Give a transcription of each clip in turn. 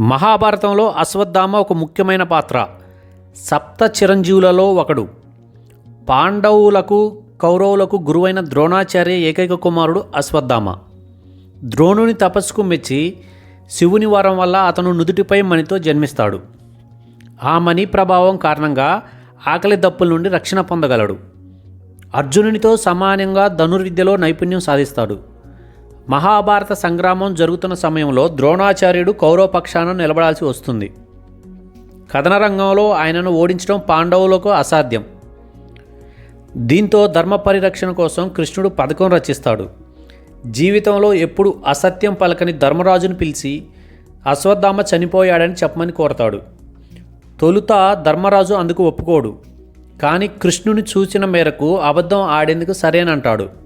మహాభారతంలో అశ్వత్థామ ఒక ముఖ్యమైన పాత్ర. సప్త చిరంజీవులలో ఒకడు. పాండవులకు కౌరవులకు గురువైన ద్రోణాచార్య ఏకైక కుమారుడు అశ్వత్థామ. ద్రోణుని తపస్సుకు మెచ్చి శివుని వరం వల్ల అతను నుదుటిపై మణితో జన్మిస్తాడు. ఆ మణి ప్రభావం కారణంగా ఆకలి దప్పుల నుండి రక్షణ పొందగలడు. అర్జునునితో సమానంగా ధనుర్విద్యలో నైపుణ్యం సాధిస్తాడు. మహాభారత సంగ్రామం జరుగుతున్న సమయంలో ద్రోణాచార్యుడు కౌరవపక్షాన నిలబడాల్సి వస్తుంది. కథన రంగంలో ఆయనను ఓడించడం పాండవులకు అసాధ్యం. దీంతో ధర్మ పరిరక్షణ కోసం కృష్ణుడు పథకం రచిస్తాడు. జీవితంలో ఎప్పుడు అసత్యం పలకని ధర్మరాజును పిలిచి అశ్వత్థామ చనిపోయాడని చెప్పమని కోరతాడు. తొలుత ధర్మరాజు అందుకు ఒప్పుకోడు. కానీ కృష్ణుని సూచన మేరకు అబద్ధం ఆడేందుకు సరేనంటాడు.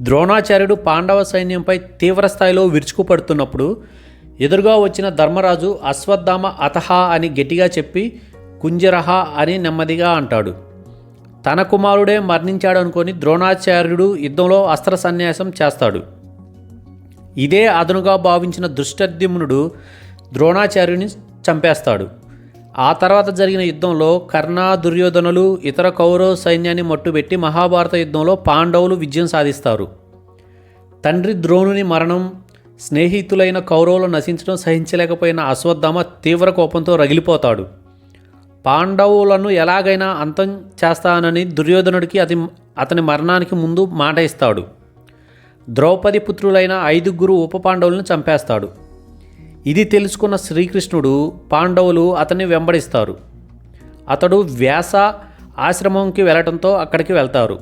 ద్రోణాచార్యుడు పాండవ సైన్యంపై తీవ్రస్థాయిలో విరుచుకుపడుతున్నప్పుడు ఎదురుగా వచ్చిన ధర్మరాజు అశ్వత్థామ అతహ అని గట్టిగా చెప్పి కుంజరహ అని నెమ్మదిగా అంటాడు. తన కుమారుడే మరణించాడు అనుకొని ద్రోణాచార్యుడు యుద్ధంలో అస్త్ర సన్యాసం చేస్తాడు. ఇదే అదనుగా భావించిన దృష్టద్యుమ్నుడు ద్రోణాచార్యుని చంపేస్తాడు. ఆ తర్వాత జరిగిన యుద్ధంలో కర్ణ దుర్యోధనులు ఇతర కౌరవ సైన్యాన్ని మట్టుబెట్టి మహాభారత యుద్ధంలో పాండవులు విజయం సాధిస్తారు. తండ్రి ద్రోణుని మరణం స్నేహితులైన కౌరవులు నశించడం సహించలేకపోయిన అశ్వత్థామ తీవ్ర కోపంతో రగిలిపోతాడు. పాండవులను ఎలాగైనా అంతం చేస్తానని దుర్యోధనుడికి అతి అతని మరణానికి ముందు మాట ఇస్తాడు. ద్రౌపది పుత్రులైన ఐదుగురు ఉప పాండవులను చంపేస్తాడు. ఇది తెలుసుకున్న శ్రీకృష్ణుడు పాండవులు అతన్ని వెంబడిస్తారు. అతడు వ్యాస ఆశ్రమంకి వెళ్ళటంతో అక్కడికి వెళ్తారు.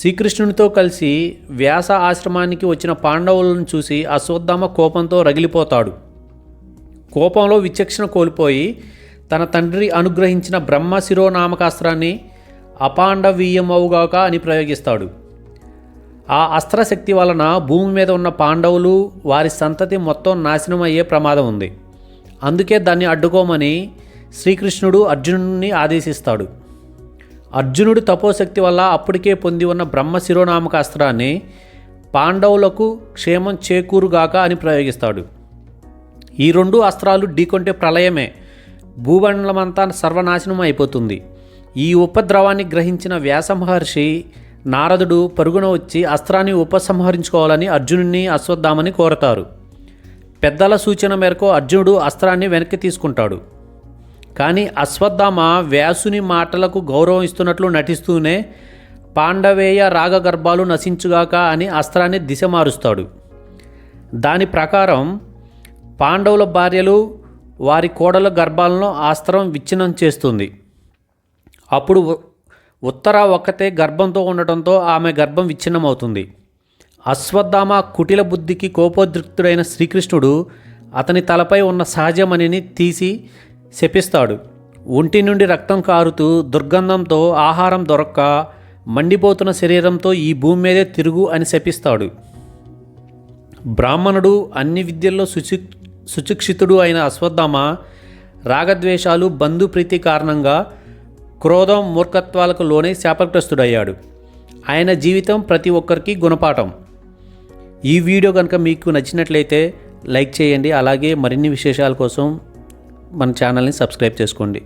శ్రీకృష్ణునితో కలిసి వ్యాస ఆశ్రమానికి వచ్చిన పాండవులను చూసి అశ్వత్థామ కోపంతో రగిలిపోతాడు. కోపంలో విచక్షణ కోల్పోయి తన తండ్రి అనుగ్రహించిన బ్రహ్మ శిరోనామకాస్త్రాన్ని అపాండవీయమవుగాక అని ప్రయోగిస్తాడు. ఆ అస్త్రశక్తి వలన భూమి మీద ఉన్న పాండవులు వారి సంతతి మొత్తం నాశనం అయ్యే ప్రమాదం ఉంది. అందుకే దాన్ని అడ్డుకోమని శ్రీకృష్ణుడు అర్జునుడిని ఆదేశిస్తాడు. అర్జునుడు తపోశక్తి వల్ల అప్పటికే పొంది ఉన్న బ్రహ్మ శిరోనామక అస్త్రాన్ని పాండవులకు క్షేమం చేకూరుగాక అని ప్రయోగిస్తాడు. ఈ రెండు అస్త్రాలు ఢీకొంటే ప్రళయమే. భూమండలమంతా సర్వనాశనం అయిపోతుంది ఈ ఉపద్రవాన్ని గ్రహించిన వ్యాస మహర్షి నారదుడు పరుగున వచ్చి అస్త్రాన్ని ఉపసంహరించుకోవాలని అర్జునుడిని అశ్వత్థామని కోరతారు. పెద్దల సూచన మేరకు అర్జునుడు అస్త్రాన్ని వెనక్కి తీసుకుంటాడు. కానీ అశ్వత్థామ వ్యాసుని మాటలకు గౌరవం ఇస్తున్నట్లు నటిస్తూనే పాండవేయ రాగగర్భాలు నశించుగాక అని అస్త్రాన్ని దిశ మారుస్తాడు. దాని ప్రకారం పాండవుల భార్యలు వారి కోడల గర్భాలను అస్త్రం విచ్ఛిన్నం చేస్తుంది. అప్పుడు ఉత్తర ఒక్కతే గర్భంతో ఉండటంతో ఆమె గర్భం విచ్ఛిన్నమవుతుంది. అశ్వత్థామ కుటిల బుద్ధికి కోపోద్రిక్తుడైన శ్రీకృష్ణుడు అతని తలపై ఉన్న సహజమణిని తీసి శపిస్తాడు. ఒంటి నుండి రక్తం కారుతూ దుర్గంధంతో ఆహారం దొరక్క మండిపోతున్న శరీరంతో ఈ భూమి మీదే తిరుగు అని శపిస్తాడు. బ్రాహ్మణుడు అన్ని విద్యల్లో శుచి సుచిక్షితుడు అయిన అశ్వత్థామ రాగద్వేషాలు బంధుప్రీతి కారణంగా క్రోధం మూర్ఖత్వాలకు లోనే శాపగ్రస్తుడయ్యాడు. ఆయన జీవితం ప్రతి ఒక్కరికి గుణపాఠం. ఈ వీడియో కనుక మీకు నచ్చినట్లయితే లైక్ చేయండి. అలాగే మరిన్ని విశేషాల కోసం మన ఛానల్ని సబ్స్క్రైబ్ చేసుకోండి.